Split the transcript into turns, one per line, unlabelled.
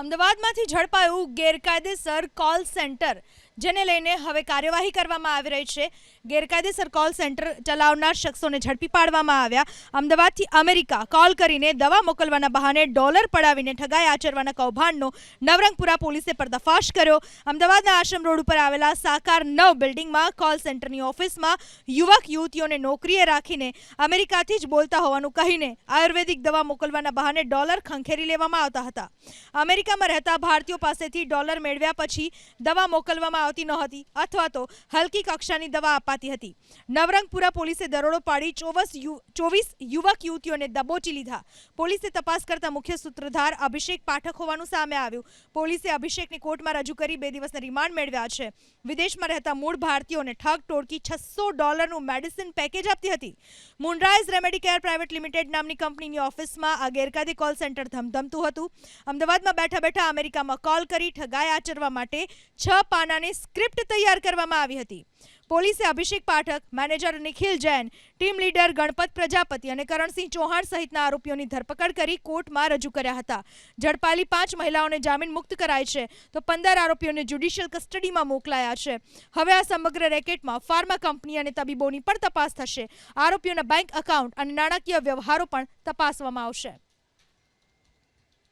અમદાવાદમાંથી ઝડપાયું ગેરકાયદેસર call centre જેને લઈને હવે કાર્યવાહી કરવામાં આવી રહી છે. ગેરકાયદેસર કોલ સેન્ટર ચલાવનાર શખ્સોને ઝડપી પાડવામાં આવ્યા. અમદાવાદથી અમેરિકા કોલ કરીને દવા મોકલવાના બહાને ડોલર પડાવીને ઠગાઈ આચરવાના કૌભાંડનો નવરંગપુરા પોલીસે પર્દાફાશ કર્યો. અમદાવાદના આશ્રમ રોડ ઉપર આવેલા સાકાર નવ બિલ્ડિંગમાં કોલ સેન્ટરની ઓફિસમાં યુવક, યુવતીઓને નોકરીએ રાખીને અમેરિકાથી જ બોલતા હોવાનું કહીને આયુર્વેદિક દવા મોકલવાના બહાને ડોલર ખંખેરી લેવામાં આવતા હતા. અમેરિકામાં રહેતા ભારતીયો પાસેથી ડોલર મેળવ્યા પછી દવા મોકલવામાં આવતી નહોતી અથવા તો હલકી કક્ષાની દવા અપાતી હતી. નવરંગપુરા પોલીસે દરોડો પાડી ચોવીસ ચોવીસ યુવક યુવતીઓને દબોચી લીધા. પોલીસે તપાસ કરતા મુખ્ય સૂત્રધાર અભિષેક પાઠક હોવાનું સામે આવ્યું. પોલીસે અભિષેકને કોર્ટમાં રજૂ કરી બે દિવસના રિમાન્ડ મેળવ્યા છે. વિદેશમાં રહેતા મૂળ ભારતીયોને ઠગ ટોળકી છસો ડોલરનું મેડિસિન પેકેજ આપતી હતી. Moonrise remedy care private limited નામની કંપનીની ઓફિસમાં આ ગેરકાયદે કોલ સેન્ટર ધમધમતું હતું. અમદાવાદમાં બેઠા બેઠા અમેરિકામાં કોલ કરી ઠગાઈ આચરવા માટે છ પાનાની સ્ક્રિપ્ટ તૈયાર કરવામાં આવી હતી. પોલીસે Abhishek Pathak manager Nikhil Jain team leader Ganpat Prajapati અને કરણસિંહ ચૌહાણ સહિતના આરોપીઓની ધરપકડ કરી કોર્ટમાં રજૂ કર્યા હતા. ઝડપાલી પાંચ મહિલાઓને જામીન મુક્ત કરાય છે તો પંદર આરોપીઓને જ્યુડિશિયલ કસ્ટડીમાં મોકલાયા છે. હવે આ સમગ્ર રેકેટમાં ફાર્મા કંપની અને તબીબોની પણ તપાસ થશે. આરોપીઓના બેંક એકાઉન્ટ અને નાણાકીય વ્યવહારો પણ તપાસવામાં આવશે.